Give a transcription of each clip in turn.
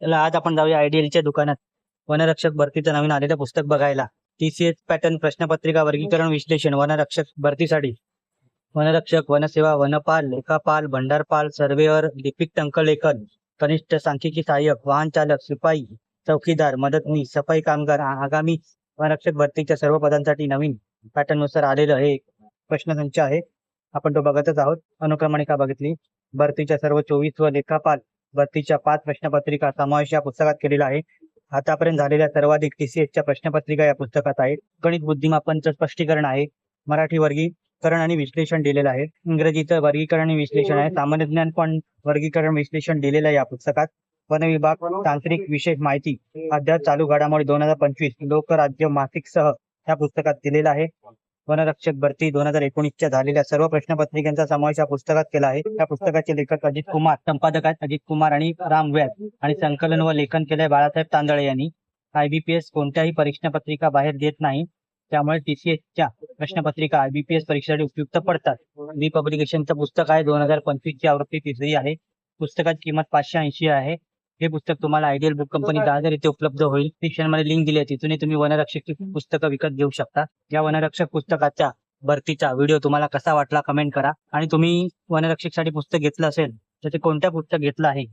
त्याला आज आपण जाऊया आयडीएलच्या दुकानात. वनरक्षक भरतीचं नवीन आलेलं पुस्तक बघायला. टीसीएस पॅटर्न प्रश्नपत्रिका वर्गीकरण विश्लेषण वनरक्षक भरतीसाठी. वनरक्षक वनसेवा वनपाल लेखापाल भंडारपाल सर्वेअर लिपिक टंकलेखन कनिष्ठ सांख्यिकी सहाय्यक वाहन चालक शिपाई चौकीदार मदतनीस सफाई कामगार आगामी वनरक्षक भरतीच्या सर्व पदांसाठी नवीन पॅटर्ननुसार आलेलं हे एक प्रश्नसंच आहे. आपण तो बघतच आहोत. अनुक्रमणिका बघितली. भरतीच्या सर्व चोवीस व लेखापाल भरतीच्या पाच प्रश्नपत्रिका समावेश या पुस्तकात केलेला आहे आतापर्यंत झालेल्या सर्वाधिक टीसीएसच्या प्रश्नपत्रिका या पुस्तकात आहेत. गणित बुद्धिमापनचं स्पष्टीकरण आहे. मराठी वर्गीकरण आणि विश्लेषण दिलेलं आहे. इंग्रजीचं वर्गीकरण आणि विश्लेषण आहे. सामान्य ज्ञान पण वर्गीकरण विश्लेषण दिलेलं आहे या पुस्तकात. वन विभाग तांत्रिक विशेष माहिती अध्यात चालू घडामोडी दोन हजार पंचवीस लोकराज्य मासिक सह या पुस्तकात दिलेला आहे. वनरक्षक भरती दोन हजार एकोणीसच्या झालेल्या सर्व प्रश्नपत्रिकांचा समावेश या पुस्तकात केला आहे. या पुस्तकाचे लेखक अजित कुमार संपादक आहेत अजित कुमार आणि राम व्यास आणि संकलन व लेखन केलंय बाळासाहेब तांदळे यांनी. आयबीपीएस कोणत्याही परीक्षापत्रिका बाहेर देत नाही. त्यामुळे टीसीएसच्या प्रश्नपत्रिका आयबीपीएस परीक्षेसाठी उपयुक्त पडतात. रिपब्लिकेशनचं पुस्तक आहे. दोन हजार पंचवीस ची आवृत्ती तिसरी आहे. पुस्तकाची किंमत पाचशे ऐंशी आहे. हे पुस्तक तुम्हाला आयडियल बुक कंपनी दादर इथे उपलब्ध होईल. डिस्क्रिप्शनमध्ये लिंक दिली आहे. तिथूनही तुम्ही वनरक्षक पुस्तकं विकत घेऊ शकता. या वनरक्षक पुस्तकाच्या भरतीचा व्हिडिओ तुम्हाला कसा वाटला कमेंट करा. आणि तुम्ही वनरक्षकसाठी पुस्तक घेतलं असेल तर ते कोणत्या पुस्तक घेतलं आहे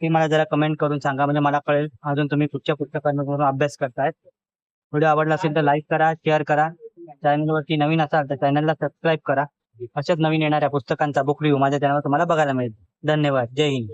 ते मला जरा कमेंट करून सांगा. म्हणजे मला कळेल. अजून तुम्ही कुठच्या पुस्तकांवरून अभ्यास करतायत. व्हिडिओ आवडला असेल तर लाईक करा शेअर करा. चॅनलवरती नवीन असाल तर चॅनलला सबस्क्राईब करा. अशाच नवीन येणाऱ्या पुस्तकांचा बुक रिव्ह्यू माझ्या चॅनलवर तुम्हाला बघायला मिळेल. धन्यवाद. जय हिंद.